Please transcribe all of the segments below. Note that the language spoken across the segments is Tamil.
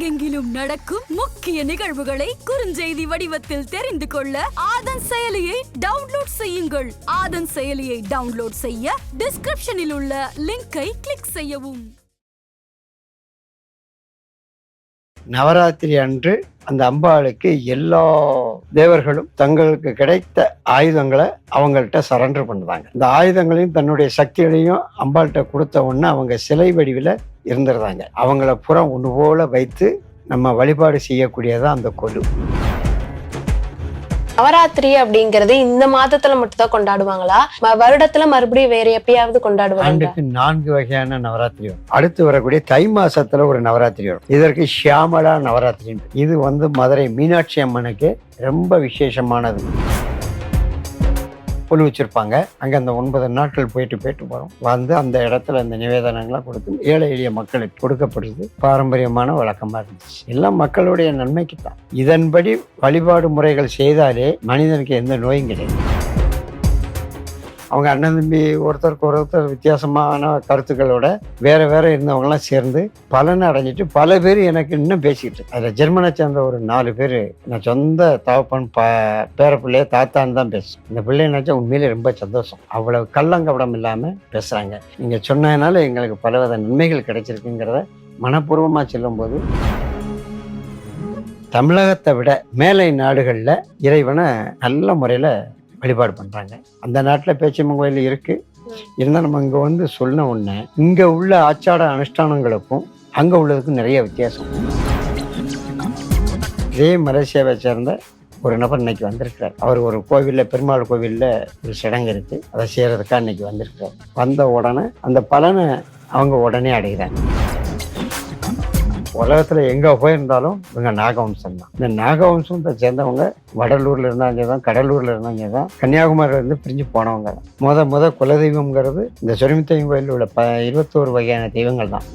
உலகெங்கிலும் நடக்கும் முக்கிய நிகழ்வுகளை குறுஞ்செய்தி வடிவத்தில் தெரிந்து கொள்ள ஆதன் செயலியை டவுன்லோட் செய்யுங்கள். ஆதன் செயலியை டவுன்லோட் செய்ய டிஸ்கிரிப்ஷனில் உள்ள லிங்கை கிளிக் செய்யவும். நவராத்திரி அன்று அந்த அம்பாளுக்கு எல்லா தேவர்களும் தங்களுக்கு கிடைத்த ஆயுதங்களை அவங்கள்ட்ட சரண்டர் பண்ணுவாங்க. இந்த ஆயுதங்களையும் தன்னுடைய சக்திகளையும் அம்பாள்கிட்ட கொடுத்த உடனே அவங்க சிலை வடிவில் இருந்துருந்தாங்க. அவங்கள புறம் ஒன்று போல வைத்து நம்ம வழிபாடு செய்யக்கூடியதான் அந்த கொலு நவராத்திரி அப்படிங்கறது இந்த மாதத்துல மட்டும் தான் கொண்டாடுவாங்களா வருடத்துல மறுபடியும் வேற எப்பயாவது கொண்டாடுவாங்க ஆண்டுக்கு நான்கு வகையான நவராத்திரி வரும். அடுத்து வரக்கூடிய தை மாசத்துல ஒரு நவராத்திரி வரும். இதற்கு ஷியாமலா நவராத்திரி இது வந்து மதுரை மீனாட்சி அம்மனுக்கு ரொம்ப விசேஷமானது. புல் வச்சிருப்பாங்க. அங்கே அந்த ஒன்பது நாட்கள் போயிட்டு போயிட்டு போகிறோம் வந்து அந்த இடத்துல அந்த நிவேதனங்களாக கொடுத்து ஏழை எளிய மக்களுக்கு கொடுக்கப்படுது. பாரம்பரியமான வழக்கமாக இருந்துச்சு. எல்லாம் மக்களுடைய நன்மைக்கு தான் இதன்படி வழிபாடு முறைகள் செய்தாலே மனிதனுக்கு எந்த நோயும் கிடையாது. அவங்க அண்ணன் தம்பி ஒருத்தருக்கு ஒருத்தர் வித்தியாசமான கருத்துக்களோட வேற வேற இருந்தவங்கலாம் சேர்ந்து பலனை அடைஞ்சிட்டு பல பேர் எனக்கு இன்னும் பேசிக்கிட்டு. அதில் ஜெர்மனை சேர்ந்த ஒரு நாலு பேர் நான் சொந்த தகப்பன் ப பேர பிள்ளைய தாத்தான்னு தான் பேசும் இந்த பிள்ளை நினச்சா உண்மையிலே ரொம்ப சந்தோஷம். அவ்வளவு கள்ளங்கபடம் இல்லாமல் பேசுகிறாங்க நீங்கள் சொன்னதுனால எங்களுக்கு பலவித நன்மைகள் கிடைச்சிருக்குங்கிறத மனப்பூர்வமாக சொல்லும்போது தமிழகத்தை விட மேலை நாடுகளில் இறைவனை நல்ல முறையில் வழிபாடு பண்ணுறாங்க அந்த நாட்டில் பேச்சியம்மன் கோயில் இருக்குது இருந்தால் நம்ம இங்கே வந்து சொன்ன உடனே இங்கே உள்ள ஆச்சார அனுஷ்டானங்களுக்கும் அங்கே உள்ளதுக்கும் நிறைய வித்தியாசம். இதே மலேசியாவை சேர்ந்த ஒரு நபர் இன்னைக்கு வந்திருக்கிறார். அவர் ஒரு கோவிலில் பெருமாள் கோவிலில் ஒரு சடங்கு இருக்குது அதை செய்கிறதுக்காக இன்னைக்கு வந்திருக்கிறார். வந்த உடனே அந்த பலனை அவங்க உடனே அடைகிறாங்க. உலகத்தில் எங்கே போயிருந்தாலும் இவங்க நாகவம்சம் தான். இந்த நாகவம்சத்தை சேர்ந்தவங்க வடலூரில் இருந்தாங்க தான் கடலூரில் இருந்தாங்க தான் கன்னியாகுமரியிலேருந்து பிரிஞ்சு போனவங்க தான். முத முத குலதெய்வம்ங்கிறது இந்த சொரிமுத்தையும் கோயிலில் உள்ள ப இருபத்தோரு வகையான தெய்வங்கள் தான்.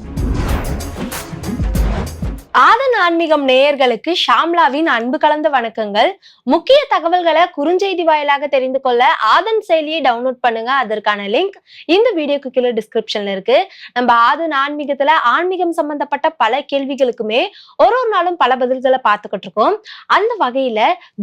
ஆதன் ஆன்மீகம் நேயர்களுக்கு ஷாம்லாவின் அன்பு கலந்த வணக்கங்கள். முக்கிய தகவல்களை குறுஞ்செய்தி வாயிலாக தெரிந்து கொள்ள ஆதன் செயலியை டவுன்லோட் பண்ணுங்க. அதற்கான லிங்க் இந்த வீடியோக்கு கீழே டிஸ்கிரிப்ஷன்ல இருக்கு. நம்ம ஆதன் ஆன்மீகத்துல ஆன்மீகம் சம்பந்தப்பட்ட பல கேள்விகளுக்குமே ஒரு ஒரு நாளும் பல பதில்களை பார்த்துக்கிட்டு இருக்கோம். அந்த வகையில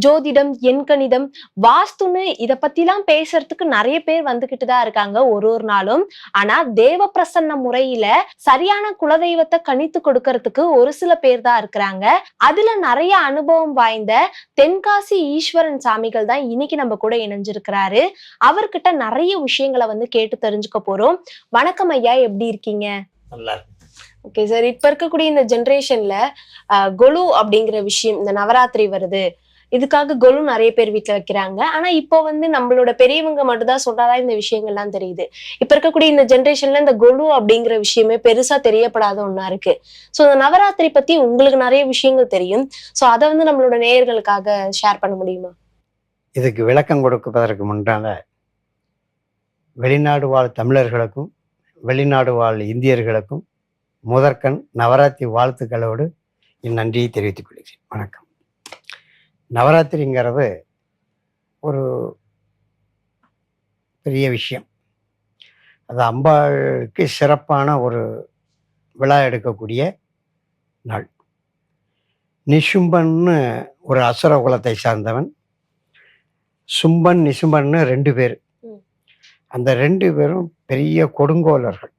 ஜோதிடம் எண்கணிதம் வாஸ்துன்னு இத பத்திலாம் பேசுறதுக்கு நிறைய பேர் வந்துகிட்டு தான் இருக்காங்க ஒரு ஒரு நாளும். ஆனா தேவ பிரசன்ன முறையில சரியான குலதெய்வத்தை கணித்து கொடுக்கறதுக்கு ஒரு சில பேர் தான் இருக்கிறாங்க அதுல நிறைய அனுபவம் வாய்ந்த தென்காசி ஈஸ்வரன் சாமிகள் தான் இன்னைக்கு நம்ம கூட இணைஞ்சிருக்கிறாரு. அவர்கிட்ட நிறைய விஷயங்களை வந்து கேட்டு தெரிஞ்சுக்க போறோம். வணக்கம் ஐயா எப்படி இருக்கீங்க? நல்லா ஓகே சார் இப்ப இருக்கக்கூடிய இந்த ஜென்ரேஷன்ல கொலு அப்படிங்கிற விஷயம் இந்த நவராத்திரி வருது. இதுக்காக கொலு நிறைய பேர் வீட்டில் வைக்கிறாங்க. ஆனால் இப்போ வந்து நம்மளோட பெரியவங்க மட்டும்தான் சொன்னாதான் இந்த விஷயங்கள்லாம் தெரியுது. இப்போ இருக்கக்கூடிய இந்த ஜென்ரேஷன்ல இந்த கொலு அப்படிங்கிற விஷயமே பெருசா தெரியப்படாத ஒன்றா இருக்கு. ஸோ இந்த நவராத்திரி பத்தி உங்களுக்கு நிறைய விஷயங்கள் தெரியும். ஸோ அதை வந்து நம்மளோட நேயர்களுக்காக ஷேர் பண்ண முடியுமா? இதுக்கு விளக்கம் கொடுப்பதற்கு முன்னால வெளிநாடு வாழ் தமிழர்களுக்கும் வெளிநாடு வாழ் இந்தியர்களுக்கும் முதற்கண் நவராத்திரி வாழ்த்துக்களோடு என் நன்றியை தெரிவித்துக் கொள்கிறேன். வணக்கம். நவராத்திரிங்கிறது ஒரு பெரிய விஷயம். அது அம்பாளுக்கு சிறப்பான ஒரு விழா எடுக்கக்கூடிய நாள். நிஷும்பன்னு ஒரு அசுர குலத்தை சார்ந்தவன் சும்பன் நிசும்பன்னு ரெண்டு பேர். அந்த ரெண்டு பேரும் பெரிய கொடுங்கோலர்கள்.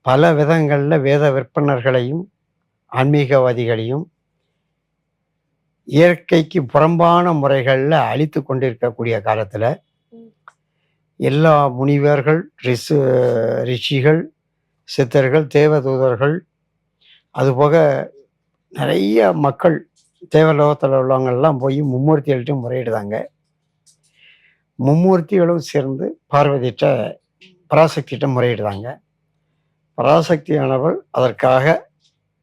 பல விதங்கள்ல வேத விற்பனர்களையும் ஆன்மீகவாதிகளையும் இயற்கைக்கு புறம்பான முறைகளில் அழித்து கொண்டிருக்கக்கூடிய காலத்துல. எல்லா முனிவர்கள் ரிஷு ரிஷிகள் சித்தர்கள் தேவதூதர்கள் அதுபோக நிறைய மக்கள் தேவலோகத்தில் உள்ளவங்கெல்லாம் போய் மும்மூர்த்திகள்கிட்ட முறையிடுதாங்க மும்மூர்த்திகளும் சேர்ந்து பார்வதிட்ட பராசக்திகிட்ட முறையிடுதாங்க பராசக்தியானவள் அதற்காக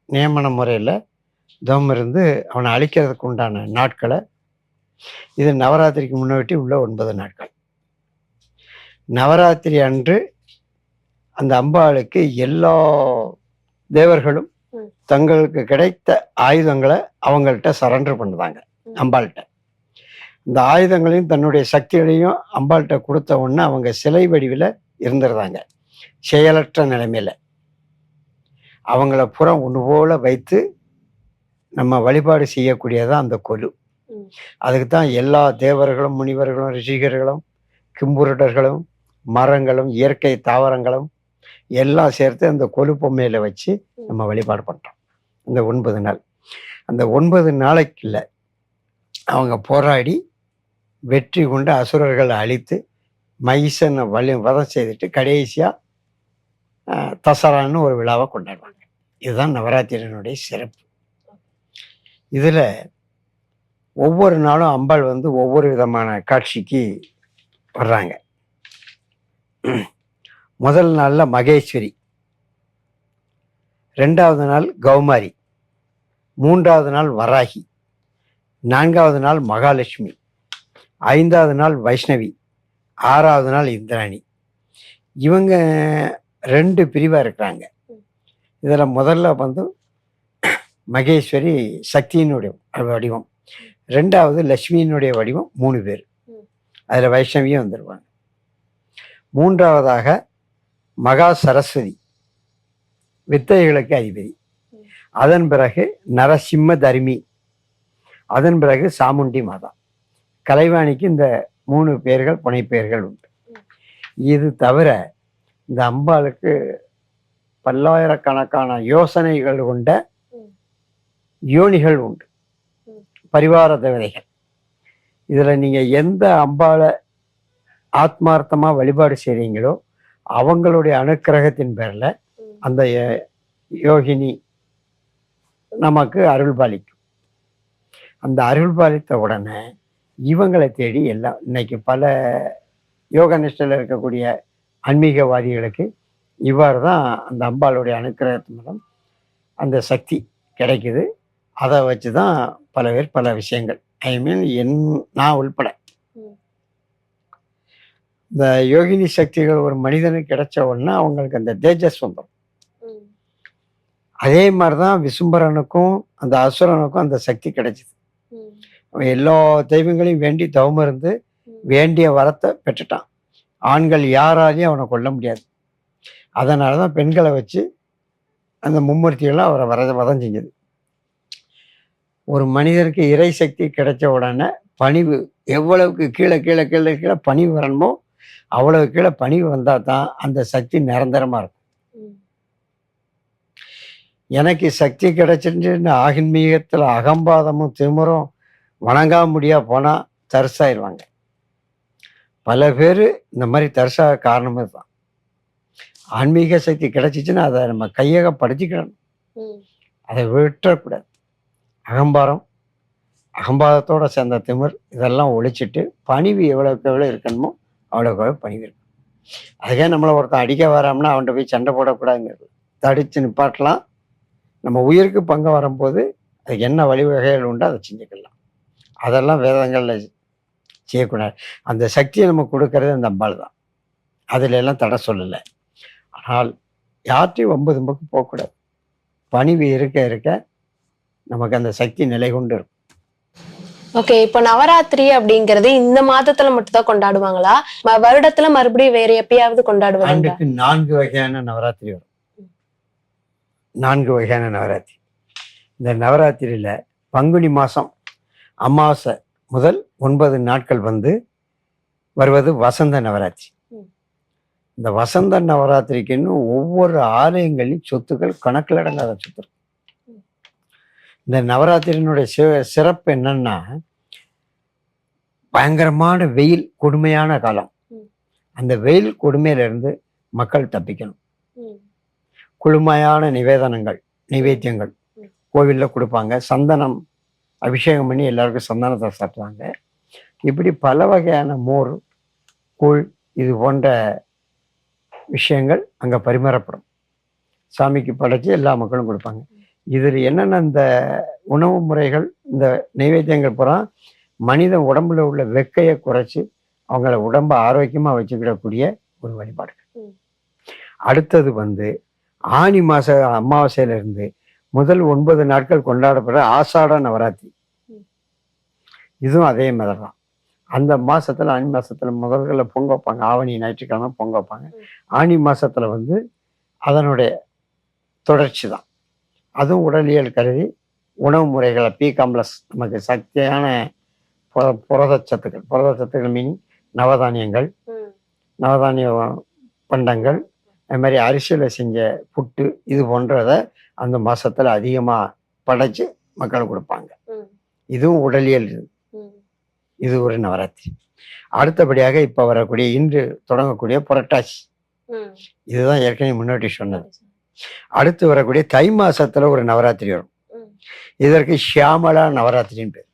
நியமன முறையில் தவம் இருந்து அவனை அழிக்கிறதுக்கு உண்டான நாட்களை இது நவராத்திரிக்கு முன்னாடி உள்ள ஒன்பது நாட்கள் நவராத்திரி அன்று அந்த அம்பாளுக்கு எல்லா தேவர்களும். தங்களுக்கு கிடைத்த ஆயுதங்களை அவங்கள்ட்ட சரண்டர் பண்ணுவாங்க. அம்பாள்கிட்ட இந்த ஆயுதங்களையும் தன்னுடைய சக்திகளையும் அம்பாள்கிட்ட கொடுத்த உடனே அவங்க சிலை வடிவில் இருந்துருந்தாங்க செயலற்ற நிலைமையில அவங்கள புறம் ஒன்று போல வைத்து நம்ம வழிபாடு செய்யக்கூடியதான் அந்த கொலு. அதுக்கு தான் எல்லா தேவர்களும் முனிவர்களும் ரிஷிகர்களும் கிம்புருடர்களும் மரங்களும் இயற்கை தாவரங்களும் எல்லாம் சேர்த்து அந்த கொலு பொம்மையில வச்சு நம்ம வழிபாடு பண்ணுறோம் இந்த ஒன்பது நாள். அந்த ஒன்பது நாளைக்குள்ள அவங்க போராடி வெற்றி கொண்டு அசுரர்களை அழித்து மைசனை வழி வதம் செய்துட்டு கடைசியாக தசரான்னு ஒரு விழாவை கொண்டாடுவாங்க. இதுதான் நவராத்திரியினுடைய சிறப்பு. இதில் ஒவ்வொரு நாளும் அம்பாள் வந்து ஒவ்வொரு விதமான காட்சிக்கு வர்றாங்க. முதல் நாளில் மகேஸ்வரி. ரெண்டாவது நாள் கௌமாரி. மூன்றாவது நாள் வராகி. நான்காவது நாள் மகாலட்சுமி. ஐந்தாவது நாள் வைஷ்ணவி. ஆறாவது நாள் இந்திராணி. இவங்க ரெண்டு பிரிவாக இருக்கிறாங்க. இதில் முதல்ல வந்து மகேஸ்வரி சக்தியினுடைய வடிவம். ரெண்டாவது லட்சுமியினுடைய வடிவம் மூணு பேர். அதில் வைஷ்ணவியும் வந்துடுவாங்க மூன்றாவதாக மகா சரஸ்வதி. வித்தைகளுக்கு அதிபதி. அதன் பிறகு நரசிம்ம தர்மி. அதன் பிறகு சாமுண்டி மாதா. கலைவாணிக்கு இந்த மூணு பேர்கள் புனைப்பெயர்கள் உண்டு. இது தவிர இந்த அம்பாளுக்கு பல்லாயிரக்கணக்கான யோசனைகள் கொண்ட யோனிகள் உண்டு. பரிவார தேவதைகள். இதில் நீங்கள் எந்த அம்பாளை ஆத்மார்த்தமாக வழிபாடு செய்கிறீங்களோ அவங்களுடைய அனுக்கிரகத்தின் பேரில் அந்த ய- யோகினி நமக்கு அருள் பாலிக்கும். அந்த அருள் பாலித்த உடனே இவங்களை தேடி எல்லாம் இன்னைக்கு பல யோக நிஷ்டையில் இருக்கக்கூடிய ஆன்மீகவாதிகளுக்கு இவ்வாறு தான் அந்த அம்பாளுடைய அனுக்கிரகத்தின் மூலம் அந்த சக்தி கிடைக்குது. அதை வச்சு தான் பல பேர் பல விஷயங்கள். ஐ மீன் என் நான் உள்பட. இந்த யோகினி சக்திகள் ஒரு மனிதனுக்கு கிடைச்ச உடனே அவங்களுக்கு அந்த தேஜஸ் வந்துடும் அதே மாதிரி தான் விசும்பரனுக்கும் அந்த அசுரனுக்கும் அந்த சக்தி கிடைச்சிது. அவன் எல்லா தெய்வங்களையும் வேண்டி தவம் இருந்து வேண்டிய வரத்தை பெற்றுட்டான். ஆண்கள் யாராலையும் அவனை கொல்ல முடியாது. அதனால தான் பெண்களை வச்சு அந்த மும்மூர்த்திகளாக அவரை வர வதம் செஞ்சது. ஒரு மனிதருக்கு இறை சக்தி கிடைச்ச உடனே பணிவு எவ்வளவுக்கு கீழே கீழே கீழே கீழே பணிவு வரணுமோ அவ்வளவு கீழே பணிவு வந்தால் தான் அந்த சக்தி நிரந்தரமாக இருக்கும். எனக்கு சக்தி கிடைச்சிட்டு ஆகின்மீகத்தில் அகம்பாதமும் திமிரும் வணங்கா முடியா போனால் தரிசாயிருவாங்க. பல பேர் இந்த மாதிரி தரிசாக காரணமே தான் ஆன்மீக சக்தி கிடைச்சிச்சுன்னா அதை நம்ம கையகப்படுத்திக்கிடணும். அதை விட்டுறக்கூடாது. அகம்பாரம் அகம்பாரத்தோடு சேர்ந்த திமிர் இதெல்லாம் ஒழிச்சிட்டு பணிவு எவ்வளோக்கு எவ்வளோ இருக்கணுமோ அவ்வளோக்கு எவ்வளோ பணிவு இருக்கும் அதுக்கே நம்மளை ஒருத்தன் அடிக்க வராம்னா அவன்கிட்ட போய் சண்டை போடக்கூடாதுங்கிறது. தடித்து நிப்பாட்டலாம். நம்ம உயிருக்கு பங்கு வரும்போது அதுக்கு என்ன வழிவகைகள் உண்டோ அதை செஞ்சுக்கலாம். அதெல்லாம் வேதங்களில் செய்யக்கூடாது. அந்த சக்தியை நம்ம கொடுக்கறது அந்த அம்பாள் தான். அதுல எல்லாம் தடை சொல்லலை. ஆனால் யார்ட்டையும் ஒன்பது பக்கம் போகக்கூடாது. பணிவு இருக்க இருக்க நமக்கு அந்த சக்தி நிலை கொண்டு இருக்கும். ஓகே இப்போ நவராத்திரி அப்படிங்கறது இந்த மாதத்துல மட்டும் தான் கொண்டாடுவாங்களா வருடத்துல மறுபடியும் வேற எப்பயாவது கொண்டாடுவாங்க நான்கு வகையான நவராத்திரி வரும். நான்கு வகையான நவராத்திரி. இந்த நவராத்திரியில பங்குனி மாசம் அமாவாசை முதல் ஒன்பது நாட்கள் வந்து வருவது வசந்த நவராத்திரி. இந்த வசந்த நவராத்திரிக்குன்னு ஒவ்வொரு ஆலயங்களிலும் சொத்துக்கள் கணக்கில் அடங்காத சொத்து. இந்த நவராத்திரியினுடைய சி- சிறப்பு என்னன்னா பயங்கரமான வெயில் கொடுமையான காலம். அந்த வெயில் கொடுமையிலிருந்து மக்கள் தப்பிக்கணும். குளுமையான நிவேதனங்கள் நைவேத்தியங்கள். கோவிலில் கொடுப்பாங்க. சந்தனம் அபிஷேகம் பண்ணி எல்லாருக்கும் சந்தனத்தை சாப்பிடுவாங்க இப்படி பல வகையான மோர் கூழ் இது போன்ற விஷயங்கள் அங்கே பரிமாறப்படும். சாமிக்கு படைச்சு எல்லா மக்களும் கொடுப்பாங்க. இதில் என்னென்ன இந்த உணவு முறைகள் இந்த நைவேத்தியங்கள் பூரா மனித உடம்புல உள்ள வெக்கையை குறைச்சி அவங்கள உடம்ப ஆரோக்கியமாக வச்சுக்கிடக்கூடிய ஒரு வழிபாடு ம். அடுத்தது வந்து ஆனி மாச அமாவாசையில இருந்து முதல் ஒன்பது நாட்கள் கொண்டாடப்படுற ஆசாட நவராத்திரி. இதுவும் அதே மாதிரி தான் அந்த மாசத்துல ஆனி மாசத்துல முதல்ல பொங்க வைப்பாங்க ஆவணி ஞாயிற்றுக்கிழமை பொங்க வைப்பாங்க ம். ஆனி மாசத்துல வந்து அதனுடைய தொடர்ச்சி தான் அதுவும் உடலியல் கருதி உணவு முறைகளை பி காம்ப்ளெக்ஸ் நமக்கு சக்தியான புர- புரதச்சத்துக்கள் புரதச்சத்துக்கள் மீனிங் நவதானியங்கள் நவதானிய பண்டங்கள் அது மாதிரி அரிசியில் செஞ்ச புட்டு இது போன்றதை அந்த மாசத்துல அதிகமாக படைச்சு மக்களுக்கு கொடுப்பாங்க. இதுவும் உடலியல். இது. இது ஒரு நவராத்திரி. அடுத்தபடியாக இப்போ வரக்கூடிய இன்று தொடங்கக்கூடிய புரட்டாசி. இதுதான் ஏற்கனவே முன்னாடி சொன்னது. அடுத்து வரக்கூடிய தை மாசத்துல ஒரு நவராத்திரி வரும். இதற்கு ஷியாமலா நவராத்திரின்னு பேர்.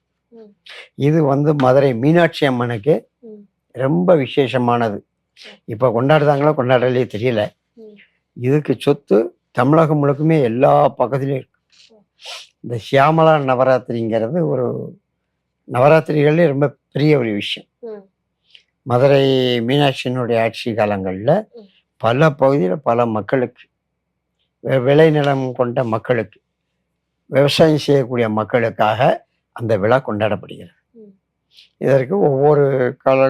இது வந்து மதுரை மீனாட்சி அம்மனுக்கு. ரொம்ப விசேஷமானது இப்போ கொண்டாடுறாங்களோ கொண்டாடலையே தெரியல. இதுக்கு சொத்து தமிழகம் முழுக்குமே எல்லா பக்கத்துலையும் இருக்கு இந்த ஷியாமலா நவராத்திரிங்கிறது ஒரு நவராத்திரிகளே ரொம்ப பெரிய ஒரு விஷயம். மதுரை மீனாட்சியினுடைய ஆட்சி காலங்களில். பல பகுதியில் பல மக்களுக்கு விளைநிலம் கொண்ட மக்களுக்கு விவசாயம் செய்யக்கூடிய மக்களுக்காக அந்த விழா கொண்டாடப்படுகிறது. இதற்கு ஒவ்வொரு கால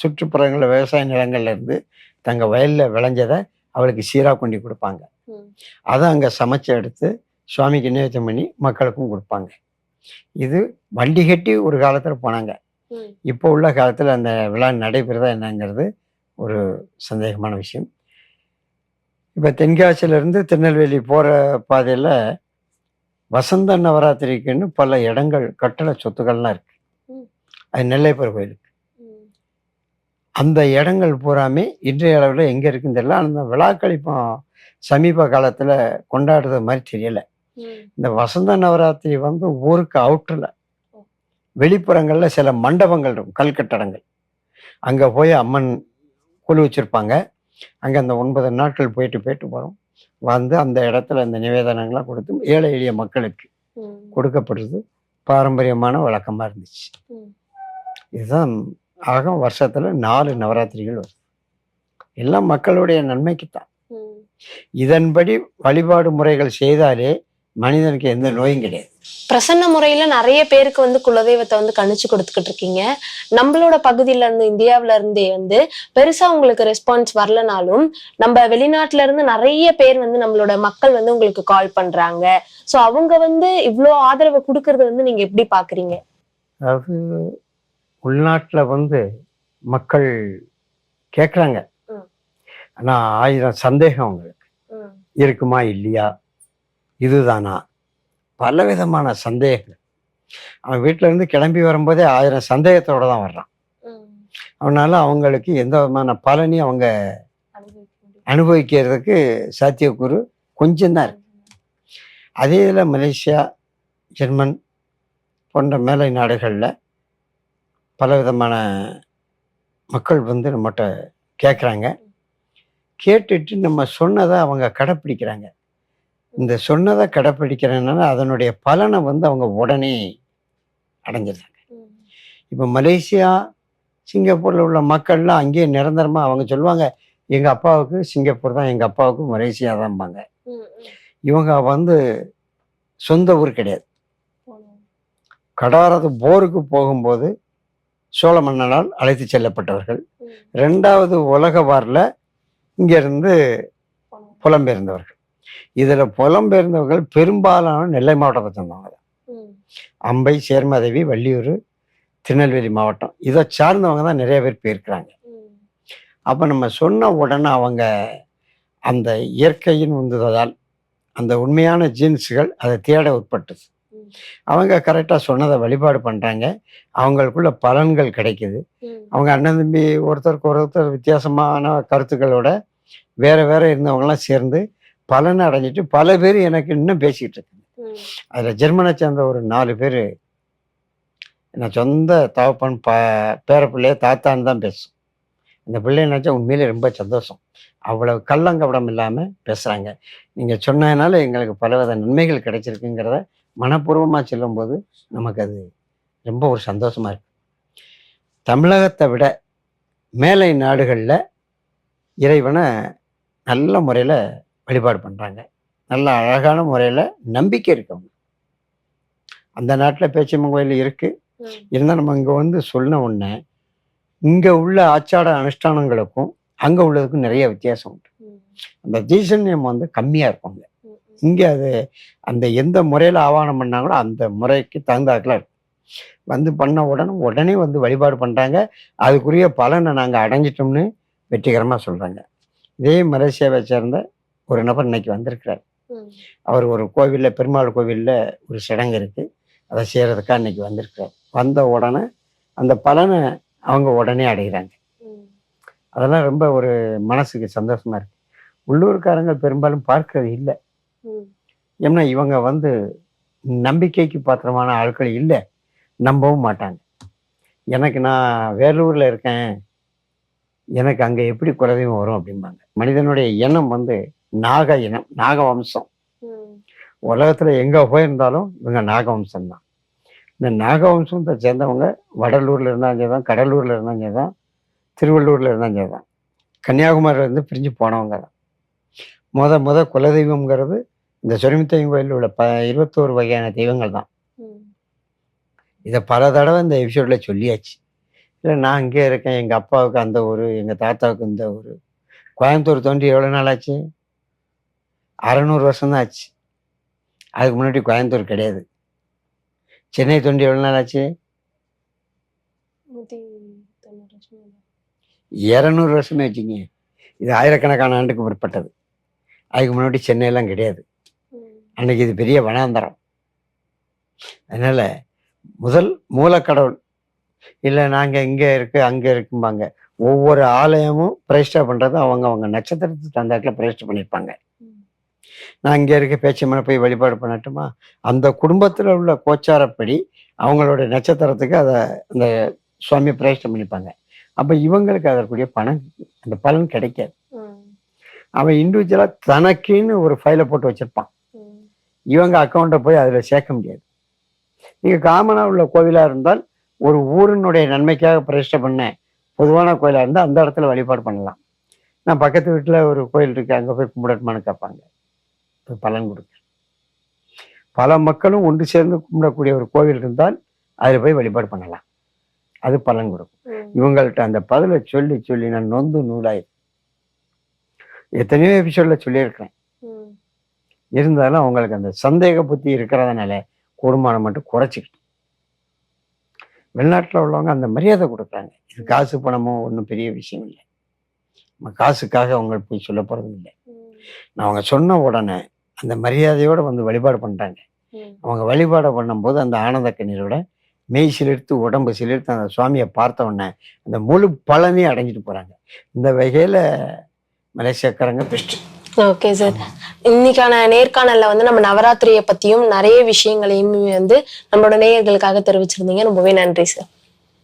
சுற்றுப்புறங்களில் விவசாய நிலங்கள்ல இருந்து தங்க வயலில் விளைஞ்சதை அவளுக்கு சீராக கொண்டு கொடுப்பாங்க. அதை அங்கே சமைச்சு எடுத்து சுவாமிக்கு நிவேதம் பண்ணி மக்களுக்கும் கொடுப்பாங்க இது வண்டி கட்டி ஒரு காலத்தில் போனாங்க. இப்போ உள்ள காலத்தில் அந்த விழா நடைபெறுதா என்னங்கிறது ஒரு சந்தேகமான விஷயம் இப்போ தென்காசியிலேருந்து திருநெல்வேலி போகிற பாதையில் வசந்த நவராத்திரிக்குன்னு பல இடங்கள் கட்டட சொத்துக்கள்லாம் இருக்கு. ம். அது நெல்லைப்பர் கோயிலுக்கு. அந்த இடங்கள் பூராமே இன்றைய அளவில் எங்கே இருக்குன்னு தெரியல. அந்த விழாக்கள் இப்போ சமீப காலத்தில் கொண்டாடுறது மாதிரி தெரியல. இந்த வசந்த நவராத்திரி வந்து ஊருக்கு அவுட்டரில். வெளிப்புறங்களில் சில மண்டபங்கள் இருக்கும் கல் கட்டடங்கள். அங்கே போய் அம்மன் குழு வச்சுருப்பாங்க. அங்கே அந்த ஒன்பது நாட்கள் போயிட்டு போயிட்டு வரும். வந்து அந்த இடத்துல அந்த நிவேதனங்களாம் கொடுத்து ஏழை எளிய மக்களுக்கு கொடுக்கப்படுறது பாரம்பரியமான வழக்கமாக இருந்துச்சு. இதுதான் ஆக வருஷத்தில் நாலு நவராத்திரிகள் வருது. எல்லாம் மக்களுடைய நன்மைக்கு தான் இதன்படி வழிபாடு முறைகள் செய்தாலே மனிதனுக்கு எந்த நோயும் கிடையாது. பிரசன்ன முறையில நிறைய பேருக்கு வந்து குலதெய்வத்தை வந்து கணிச்சு கொடுத்துக்கிட்டு இருக்கீங்க. நம்மளோட பகுதியில இருந்து இந்தியாவுல இருந்தே வந்து பெருசா உங்களுக்கு ரெஸ்பான்ஸ் வரலனாலும் நம்ம வெளிநாட்டுல இருந்து நிறைய பேர் வந்து நம்மளோட மக்கள் வந்து உங்களுக்கு கால் பண்றாங்க. சோ அவங்க வந்து இவ்ளோ ஆதரவு கொடுக்கறது வந்து நீங்க எப்படி பாக்குறீங்க? அதாவது உள்நாட்டில் வந்து மக்கள் கேட்குறாங்க. ஆனால் ஆயிரம் சந்தேகம் அவங்களுக்கு. இருக்குமா இல்லையா? இதுதானா? பலவிதமான சந்தேகங்கள். அவன் வீட்டிலேருந்து கிளம்பி வரும்போதே ஆயிரம் சந்தேகத்தோடு தான் வர்றான். அவனால் அவங்களுக்கு எந்த விதமான பலனையும் அவங்க அனுபவிக்கிறதுக்கு சாத்தியக்கூறு கொஞ்சம்தான் இருக்கு. அதே இதில் மலேசியா ஜெர்மன் போன்ற மேலை நாடுகளில் பலவிதமான மக்கள் வந்து நம்மகிட்ட கேட்குறாங்க கேட்டுட்டு நம்ம சொன்னதை அவங்க கடைப்பிடிக்கிறாங்க. இந்த சொன்னதை கடைப்பிடிக்கிறதுனால அதனுடைய பலனை வந்து அவங்க உடனே அடைஞ்சிடுறாங்க. இப்போ மலேசியா சிங்கப்பூரில் உள்ள மக்கள்லாம் அங்கேயே நிரந்தரமாக அவங்க சொல்லுவாங்க எங்கள் அப்பாவுக்கு சிங்கப்பூர் தான் எங்கள் அப்பாவுக்கு மலேசியா தான்பாங்க. இவங்க வந்து சொந்த ஊர் கிடையாது. கடாரது போருக்கு போகும்போது சோழ மன்னனால் அழைத்து செல்லப்பட்டவர்கள். ரெண்டாவது உலக வாரில் இங்கேருந்து புலம்பெயர்ந்தவர்கள். இதில் புலம்பெயர்ந்தவர்கள் பெரும்பாலான நெல்லை மாவட்டத்தை சேர்ந்தவங்க அம்பை சேர்மதவி வள்ளியூர் திருநெல்வேலி மாவட்டம். இதை சார்ந்தவங்க தான் நிறைய பேர் போயிருக்கிறாங்க அப்போ நம்ம சொன்ன உடனே அவங்க அந்த இயற்கையின் உந்துதலால் அந்த உண்மையான ஜீன்ஸுகள் அதை தேட உட்பட்டது. அவங்க கரெக்டாக சொன்னதை வழிபாடு பண்ணுறாங்க அவங்களுக்குள்ள பலன்கள் கிடைக்குது. அவங்க அண்ணன் தம்பி ஒருத்தருக்கு ஒருத்தர் வித்தியாசமான கருத்துக்களோட வேற வேற இருந்தவங்கலாம் சேர்ந்து பலனை அடைஞ்சிட்டு பல பேர் எனக்கு இன்னும் பேசிக்கிட்டு இருக்காங்க அதில் ஜெர்மனை சேர்ந்த ஒரு நாலு பேர் நான் சொந்த தகப்பன் ப பேர பிள்ளைய தாத்தான்னு தான் பேசும். இந்த பிள்ளை நினச்சா உண்மையிலே ரொம்ப சந்தோஷம். அவ்வளவு கள்ளங்கபடம் இல்லாமல் பேசுகிறாங்க நீங்கள் சொன்னதுனால எங்களுக்கு பலவித நன்மைகள் கிடைச்சிருக்குங்கிறத மனப்பூர்வமாக சொல்லும்போது நமக்கு அது ரொம்ப ஒரு சந்தோஷமா இருக்கு. தமிழகத்தை விட மேலை நாடுகளில் இறைவனை நல்ல முறையில் வழிபாடு பண்ணுறாங்க நல்ல அழகான முறையில் நம்பிக்கை இருக்கவங்க. அந்த நாட்டில் பேச்சியம்மன் கோயில் இருக்குது இருந்தால் நம்ம இங்கே வந்து சொன்ன உடனே இங்கே உள்ள ஆச்சார அனுஷ்டானங்களுக்கும் அங்கே உள்ளதுக்கும் நிறைய வித்தியாசம் உண்டு. அந்த தீசன்யம் வந்து கம்மியாக இருப்பாங்க இங்கே அது அந்த எந்த முறையில் ஆவானம் பண்ணாங்களோ அந்த முறைக்கு தகுந்தாக்கில் இருக்கும். வந்து பண்ண உடனே உடனே வந்து வழிபாடு பண்ணுறாங்க அதுக்குரிய பலனை நாங்கள் அடைஞ்சிட்டோம்னு வெற்றிகரமாக சொல்கிறாங்க இதே மலேசியாவை சேர்ந்த ஒரு நபர் இன்னைக்கு வந்திருக்கிறார். அவர் ஒரு கோவிலில் பெருமாள் கோவிலில் ஒரு சடங்கு இருக்குது அதை செய்கிறதுக்காக இன்னைக்கு வந்திருக்கிறார். வந்த உடனே அந்த பலனை அவங்க உடனே அடைகிறாங்க. அதெல்லாம் ரொம்ப ஒரு மனசுக்கு சந்தோஷமா இருக்கு. உள்ளூர்காரங்க பெரும்பாலும் பார்க்கறது இல்லை. ஏன்னா இவங்க வந்து நம்பிக்கைக்கு பாத்திரமான ஆட்கள் இல்லை. நம்பவும் மாட்டாங்க. எனக்கு நான் வேலூரில் இருக்கேன். எனக்கு அங்கே எப்படி குலதெய்வம் வரும் அப்படிம்பாங்க. மனிதனுடைய எண்ணம் வந்து நாக இனம் நாக வம்சம் உலகத்தில் எங்கே போயிருந்தாலும் இவங்க நாகவம்சம் தான் இந்த நாகவம்சத்தை சேர்ந்தவங்க வடலூரில் இருந்தாலும் சரி தான் கடலூரில் இருந்தாலும் சரி தான் திருவள்ளூரில் இருந்தாலும் சரி தான் கன்னியாகுமரியிலேருந்து பிரிஞ்சு போனவங்க தான். முத முத குலதெய்வம்ங்கிறது இந்த சொரிமுத்தையும் கோயிலில் உள்ள ப இருபத்தோரு வகையான தெய்வங்கள் தான். இதை பல தடவை இந்த எபிசோடில் சொல்லியாச்சு. இல்லை நான் இங்கே இருக்கேன் எங்கள் அப்பாவுக்கு அந்த ஊர் எங்கள் தாத்தாவுக்கு இந்த ஊர். கோயம்புத்தூர் தோண்டி எவ்வளோ நாள் ஆச்சு அறநூறு வருஷம் தான் ஆச்சு அதுக்கு முன்னாடி கோயம்புத்தூர் கிடையாது. சென்னை தோண்டி எவ்வளோ நாள் ஆச்சு? இரநூறு வருஷமே வச்சுங்க இது ஆயிரக்கணக்கான ஆண்டுக்கு முற்பட்டது அதுக்கு முன்னாடி சென்னையெல்லாம் கிடையாது. அன்னைக்கு இது பெரிய வனாந்தரம். அதனால முதல் மூலக்கடவுள். இல்லை நாங்கள் இங்கே இருக்கு அங்கே இருக்கும்பாங்க. ஒவ்வொரு ஆலயமும் பிரதிஷ்டை பண்ணுறது அவங்க அவங்க நட்சத்திரத்துக்கு தந்தாக்கில் பிரதிஷ்டை பண்ணியிருப்பாங்க. நான் இங்கே இருக்க பேச்சம்மனை போய் வழிபாடு பண்ணட்டுமா? அந்த குடும்பத்தில் உள்ள கோச்சாரப்படி அவங்களோட நட்சத்திரத்துக்கு அதை அந்த சுவாமியை பிரதிஷ்டை பண்ணிப்பாங்க. அப்போ இவங்களுக்கு அதற்குரிய பணம் அந்த பலன் கிடைக்காது. அவன் இண்டிவிஜுவலாக தனக்குன்னு ஒரு ஃபைலை போட்டு வச்சிருப்பான். இவங்க அக்கௌண்ட்டை போய் அதில் சேர்க்க முடியாது. நீங்கள் காமனாக உள்ள கோவிலாக இருந்தால் ஒரு ஊரினுடைய நன்மைக்காக பிரதிஷ்டை பண்ண பொதுவான கோயிலாக இருந்தால் அந்த இடத்துல வழிபாடு பண்ணலாம். நான் பக்கத்து வீட்டில் ஒரு கோயில் இருக்கு அங்கே போய் கும்பிடட்டுமான்னு கேட்பாங்க. பலன் கொடுக்க பல மக்களும் ஒன்று சேர்ந்து கும்பிடக்கூடிய ஒரு கோவில் இருந்தால் அதில் போய் வழிபாடு பண்ணலாம். அது பலன் கொடுக்கும். இவங்கள்ட்ட அந்த பதிலை சொல்லி சொல்லி நான் நொந்து நூலாய். எத்தனையோ எபிசோட்ல சொல்லியிருக்கிறேன். இருந்தாலும் அவங்களுக்கு அந்த சந்தேக புத்தி இருக்கிறதுனால கூடுமானம் மட்டும் குறைச்சிக்கிட்டு. வெளிநாட்டில் உள்ளவங்க அந்த மரியாதை கொடுக்குறாங்க. இது காசு பணமோ ஒன்றும் பெரிய விஷயம் இல்லை. நம்ம காசுக்காக அவங்க போய் சொல்ல போகிறதும் இல்லை நான் அவங்க சொன்ன உடனே அந்த மரியாதையோடு வந்து வழிபாடு பண்ணுறாங்க அவங்க வழிபாடு பண்ணும்போது அந்த ஆனந்த கண்ணீரோட மெய் சிலிர்த்து உடம்பு சிலிர்த்து அந்த சுவாமியை பார்த்த உடனே அந்த முழு பலனையும் அடைஞ்சிட்டு போகிறாங்க இந்த வகையில் மலேசியாக்காரங்க பெஸ்ட்டு ஓகே சார். இன்னைக்கான நேர்காணல்ல வந்து நம்ம நவராத்திரிய பத்தியும் நிறைய விஷயங்களையும் வந்து நம்மளோட நேயர்களுக்காக தெரிவிச்சிருந்தீங்க. ரொம்பவே நன்றி சார்.